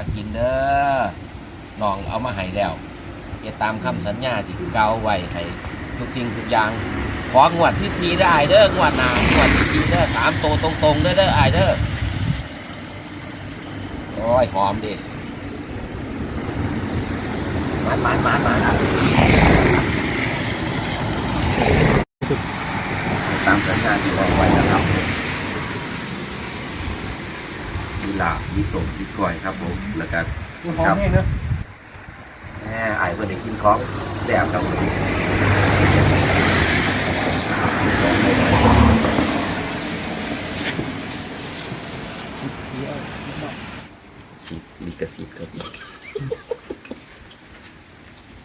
มากินเด้อน้องเอามาให้แล้วเฮ็ตามคำสัญญาที่เก่าไว้ให้ทุกสิ่งทุกอย่างของวดที่สีได้เด้องวดหนางวดที่สีเด้อสามโตตรงๆเด้อเด้อไอเด้อโอ้ยหอมดิมันมันมันมันตามสัญญาที่วางไว้นะครับมีลาบมีต้มมีก้อยครับผม แล้วก็หอมแห้งเนอะแหมอายเพื่อนได้กินของแซ่บครับผมสิลิกสิทธิ์ครับพี่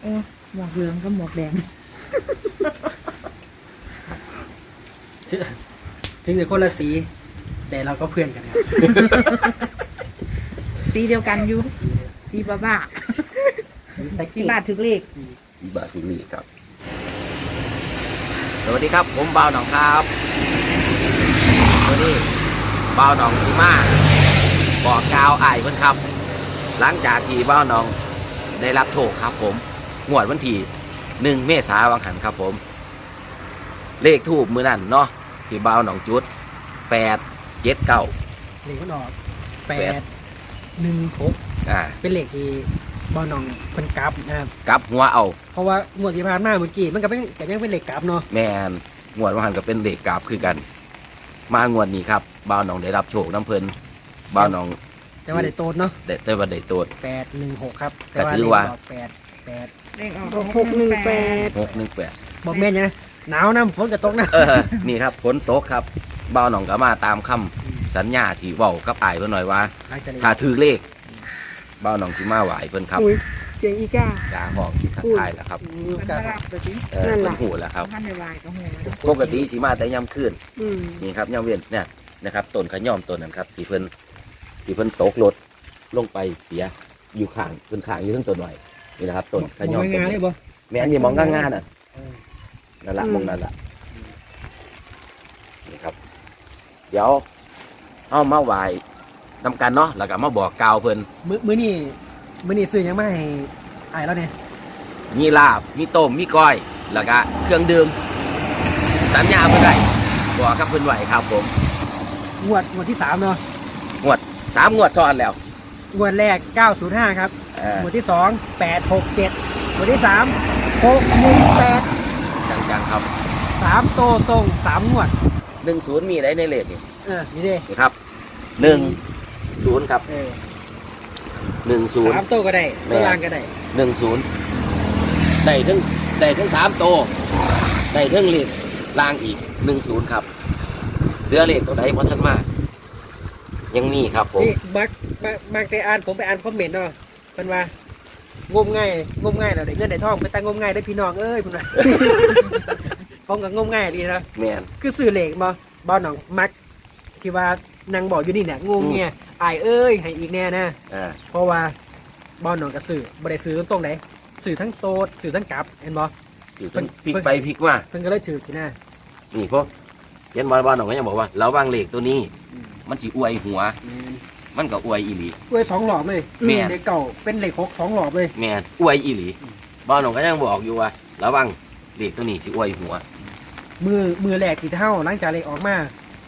โอ้หมวกเหลืองกับหมวกแดงถึงถึงจะคนละสี แต่เราก็เพื่อนกันครับ สีเดียวกันอยู่สีบ้าบ้าแต่สีบ้าถึกเลขอีบาทุลีครับ สวัสดีครับ ผมบ่าวหนองครับวันนี้บ่าวหนองชิมาบอกกล่าวอายเพิ่นครับ หลังจากที่บ่าวหนองได้รับโชคครับ ผมงวดวันที่หนึ่งเมษายนวังหันครับผม เลขทูบมือนั่นเนาะที่บ่าวหนองจุดแปดเจ็ดเก้าเลขมันออกแปแปดด หนึ่งหกอ่าเป็นเลขที่บอลนองเพิ่นกลับนะครับกลับหัวเอา เพราะว่างวดที่ผ่านมาเมื่อกี้มันก็เป็นแต่ยังเป็นเลขกลับเนาะแมนงวดวังหันก็เป็นเลขกราบคือกัน มางวดนี้ครับบ่าวหนองได้รับโชคน้ำเพลินบ่าวหนองแต่ว่าได้โตดเนาะได้ได้ว่าได้ตัวแปดหนึ่งหกครับแต่ก็ว่าถืเลอขว่าออกแปดแปดเลขออกหกหนึ่งแปดหกหนึ่งแปดบอกแม่นนะหนาวน้ำฝนก็ตกนะเออนี่ครับฝนตกครับบ่าวหนองก็มาตามคำ สัญญาที่เว้ากับอายเพิ่นหน่อยว่า หลังจากนี้ถ้าถือเลขบ่าวหนองสิมาไหวเพิ่นครับอุ้ยเสียงอีกากาห้องทักทายแล้วครับ มีโอมันกาสรับตัวจริงเออนั่นเพิ่ล่ะนหูแล้วครับ ท่านในวายก็หัวปกติสิมาแต่ย่ำคืนอืมนี่ครับย่ำเวียนเนี่ยนะครับต้นขย่อมต้นนั้นครับที่เพิ่นที่เพิ่นตกรถลงไปเสียอยู่ข้างเพิ่นข้างอยู่ทั้งต้นหน่อยนี่นะครับต้นขย่อมมองต้นงานนี้เลยบ่แม่นนี่มองง่ายๆน่ะเออนั่นละมองนั่นละนี่ครับ เดี๋ยว เอามาไหว้นำกันเนาะแล้วก็มาบอกกล่าวเพิ่นมื้อมื้อนี้มื้อนี้ซื้อหยังมาให้อายแล้วเนี่ยมีลาบมีต้มมีก้อยแล้วก็เครื่องดื่มสัญญาเพื่อไรบอกกับเพื่อนไหวครับผมงวดงวดที่สามเนาะงวดสามงวดซ้อนแล้วงวดแรก 905 ครับเออหมวดที่สองแปดหกเจ็ดหมวดที่สามหกหนึ่งแปดจังๆครับสามโตตรงสามงวด หนึ่งศูนย์มีได้ในเลขนี่ เออนี่เด้นี่ครับหนึ่งศูนย์ครับเออหนึ่งศูนย์สามโตก็ได้แม่ตัวล่างก็ได้หนึ่งศูนย์ได้ถึงได้ถึงสามโตวได้ถึงเลขล่างอีกหนึ่งศูนย์ครับเรือเลขตัวใดพอท่านมาก ยังมีครับผมนี่บักบักบักแต่อ่านผมไปอ่านคอมเมนต์เนาะเพิ่นว่างมง่ายงมง่ายแล้วได้เงินได้ทองไปตั้งงมง่ายได้อพี่น้องเอ้ยเพิ่นว่าผมก็งมง่ายดีนะแมนคือสื่อเหล็กบ่บ่หนองมัก ที่ว่านางบอกอยู่นี่เนี่ยงงเงียอายเอ้ยให้อีกแน่นะอ่าเพราะว่าบ่หนองกับสื่อบ่ได้สื่อตรงๆไหนสื่อทั้งโตดสื่อทั้งกลับเห็นบ่อยู่ทั้งพลิกไปพลิกมาเพิ่นก็เลยถือสินะนี่พวกเขียนบอลบอลหนองก็ยังบอกว่าระวังเลขตัวนี้ มันสิอวยหัว มันก็อวยอีหลี อวยสองหลอบเลยแม่นเด็กเก่าเป็นเหล็กหกสองหลอบเลย แม่นอวยอีหลีบอลหนองก็ยังบอกอยู่ว่าระวังเลขตัวนี้สิอวยหัว มือมือแรกที่เท่าหลังจากเหล็กออกมา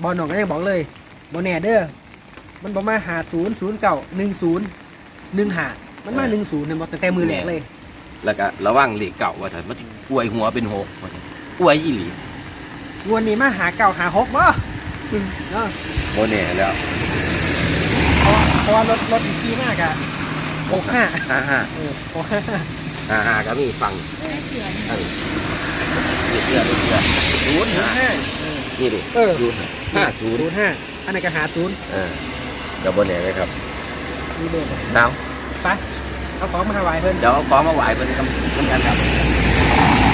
บอลหนองก็ยังบอกเลยบ่แน่เด้อมันบ่มาหาศูนย์ศูนย์เก่าหนึ่งศูนย์หนึ่งหามันมาหนึ่งศูนย์เนี่ยบอกแต่แต่มือแรกเลย แล้วก็ระวังเลขเก่าว่าถ้ามันสิอวยหัวเป็นหกว่าซั่นอวยอีหลีงวนนี้มาหาเก่าหาหกบ่เนาะโมแน่แล้วเพราะว่าเพราะว่ารถรถอีกทีมากอะหกห้าห้าห้าเออหกห้าห้าห้าก็มีฟังเออนี่เสื้อนี่เสื้อศูนย์ศูนห้าย์ห้าเออนี่ดิเออ ศูนย์ห้า ศูนย์ศูนย์ห้าอันไหนก็หาศูนย์เออก็โมแน่เลยครับมีเบอร์ดาวไปเอาของมาถวายเพิ่นเดี๋ยวเอาของมาไหวเพิ่นกำกำกันครับ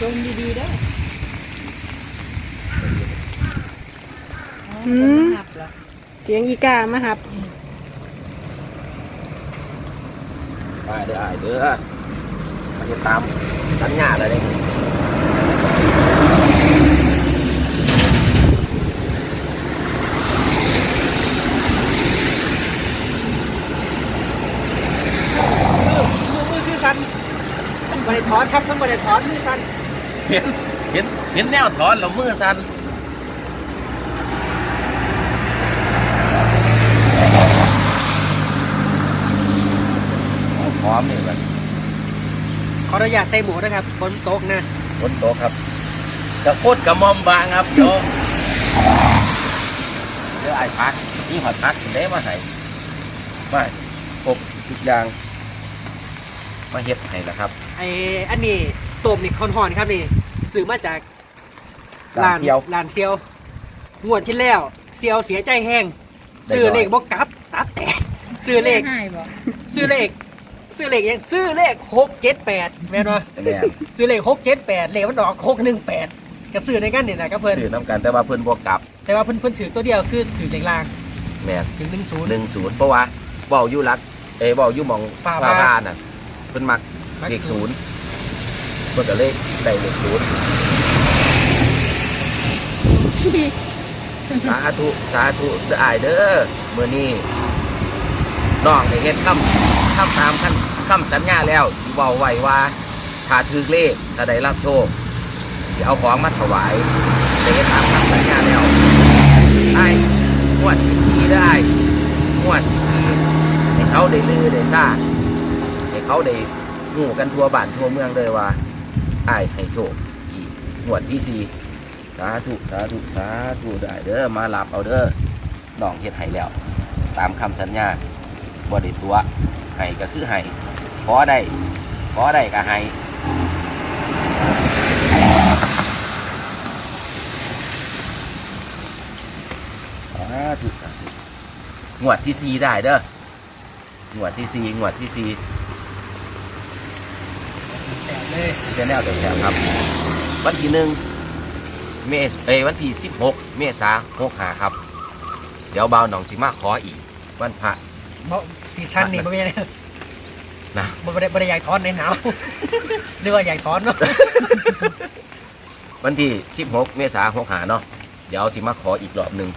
จงดีๆได้อืมหับเหรอเสียงอีกามาหับ ไปเด้ออ้ายเด้อ มันจะตามตันหญ้าอคือไรนี่บริถอนครับทั้งบริถอนมือสันเห็นเห็นเห็นแนวถอนแล้วมือสัน นุญาตใส่หมูนะครับบนโต๊ะนะบนโต๊ะครับกระโคตรกระหมอมบางครับเดี๋ยวเดี๋ยวไอ้พักนี่หอดพักเด้มาให้มาครบทุกอย่างมาเฮ็ดให้แล้วครับไออันนี้ต้มนี่คอนหอนครับนี่ซื้อมาจากร้านเซียวร้านเซียวงวดที่แล้วเซียวเสียใจแห้งได้ซื้อเลขร้อยบ่กลับตับแตกซื้อเลขให้บ่ซื้อเลข ซื้อเลขยังซื้อเลขหกเจ็ดแปดแม่นบ่แม่นซื้อเลขหกเจ็ดแปดเลขมันออกหกหนึ่งแปดก็ซื้อในกันนี่นะก็เพิ่นซื้อน้ำกันแต่ว่าเพิ่นบวกกลับแต่ว่าเพิ่นเพิ่นถือตัวเดียวคือถือเลขล่างแม่นถึงหนึ่งศูนย์ หนึ่งศูนย์เพราะว่าเบาอยู่รักเอ้ยเบาอยู่หมองฟ้าฟ้าบ้าน บ้านน่ะเพิ่นมักเลขศูนย์เพิ่นก็เลยได้เลขศูนย์สาธุสาธุเด้ออ้ายเด้อมื้อนี้น้องได้เฮ็ดคำ คำตามขั้นคำสัญญาแล้วที่เว้าไว้ว่าถ้าถือเลขถ้าได้รับโชคสิเอาของมาถวายได้ตามคำสัญญาแล้วไอ้งวดที่สี่ได้งวดที่สี่ให้เขาได้ลือได้ซ่าให้เขาได้หูกันทั่วบ้านทั่วเมืองเลยว่าไอ้ให้โชคอีกงวดที่สี่สาธุสาธุสาธุได้เด้อมารับเอาเด้อน้องเฮ็ดให้แล้ว ตามคำสัญญาบ่ได้ตัว ให้ก็คือให้ขอได้ขอได้ก็ให้สาธุสาธุงวดที่สี่ได้เด้องวดที่สี่งวดที่สี่แปดเลยเจะแนวเดียวครับ วันที่หนึ่งเมษเอวันที่สิบหกเมษาหกหาครับ เดี๋ยวเบาวหนองสิมาขออีก วันพระ ซีซั่นนี่บ่เป็นไงนะบ่ได้บ่ได้อยากถอนในหนาวหรือว่าอยากถอนเนาะวันที่16เมษายน6หาเนาะเดี๋ยวสิมาขออีกรอบหนึ่ง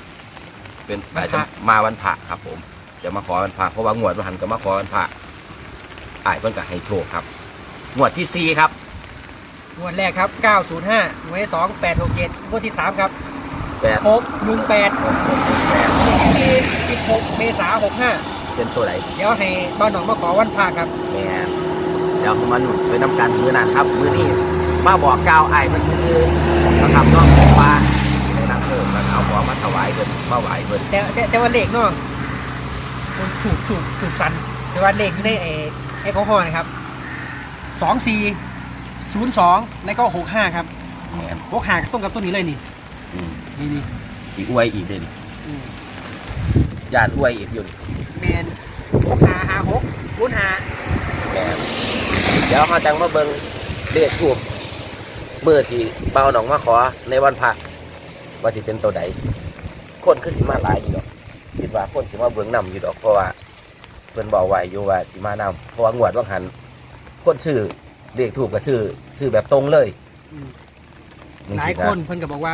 เป็นวันพระอาจจะมาวันพระครับ ผมเดี๋ยวมาขอวันพระเพราะว่างวดวันหันก็มาขอวันพระอ้ายเพิ่นก็ให้โชคครับงวดที่สี่ครับงวดแรกครับ 905งวดที่2 867งวดที่3ครับแปด618แปดที่16เมษายน65 เป็นตัวไหนเดี๋ยวให้บ้านหนองมาขอวันพระครับแม่นเดี๋ยวผมมาหนุนไปน้ำกันมือนั้นครับมือนี้มาบอกกล่าวอ้ายเพิ่นซื่อๆนะครับเนาะว่าในนักโทษแล้วเอาของมาถวายเพิ่นมาไหวเพิ่นแต่แต่แต่ว่าเลขเนาะมันถูกถูกถูกสันแต่ว่าเลขอยู่ในเอไอ้ของพ่อนะครับสองสี่ศูนย์สองแล้วก็หกห้าครับแม่นหกห้าก็ตรงกับตัวนี้เลยนี่อืมนี่นี่สิอวยอีกเด่นอืม ญาติอวยอีกอยู่แมนหกห้าห้าหกศูนย์ห้าแม่นเดี๋ยวเขาจังมาเบิ่งเลขทูบเมื่อที่เบาหนองมาขอในวันพระว่าสิเป็นตัวใดคนคือสิมาหลายอยู่ดอกคิดว่าคนสิมาเบิ่งนำอยู่ดอกเพราะว่าเพิ่นบอกไว้อยู่ว่าสิมานำเพราะว่างวดว่างหันคนชื่อเลขทูบก็ชื่อชื่อแบบตรงเลยอืมนี่หลายสิะคนเพิ่นก็บอกว่า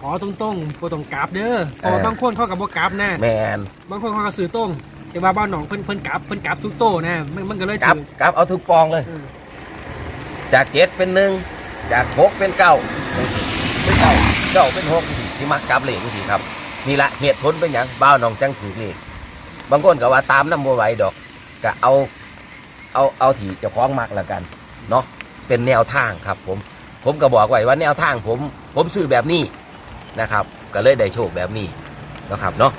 ขอตรงๆบ่ต้องกราบเด้อเพราะว่าเออ บางคนเขากับบ่กราบนะแมนบางคนเขาก็ซื้อตรง แต่ว่าบ้านหนองเพิ่นเพิ่นกราบเพิ่นกราบทุกโตนะมันมันก็เลยกลับถือกลับเอาทุกปองเลยอืมจากเจ็ดเป็นหนึ่งจากหกเป็นเก้าเป็นเก้าเก้าเป็นหกที่มักกลับเลขสิครับนี่ละเหตุผลเป็นอย่างบ้าวน้องจังถือเลขบางคนก็ว่าตามน้ำบัวไหวดอกก็เอาเอาเอาที่เจะคล้าของมักละกันเนาะเป็นแนวทางครับผม ผมก็บอกไว้ว่าแนวทางผม ผมซื้อแบบนี้ นะครับ ก็เลยได้โชคแบบนี้นะครับเนาะ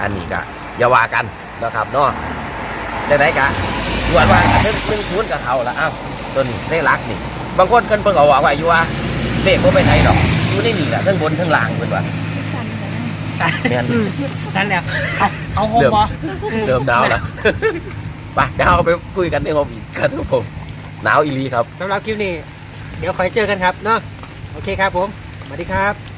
อันนี้ก็อย่าว่ากันนะครับเนาะได้ไหนกะตรวจว่าหนึ่งหนึ่งศูนย์กับเขาละอ้าวตัวนี้ได้รักนี่บางคนเพิ่นเพิ่งเอาบอกไว้อยู่ว่าเลขผมไปไหนดอกอยู่ในนี่แหละทั้งบนทั้งล่างเพิ่นว่าสั่นกันนะแม่นนั่นแหละเอาเอาโฮมเริ่มบ่เริ่มหนาวแล้วไปเดี๋ยวเราไปคุยกันในห้องอีกกันครับผมหนาวอีหลีครับสำหรับคลิปนี้ เดี๋ยวคอยเจอกันครับเนาะโอเคครับผมสวัสดีครับ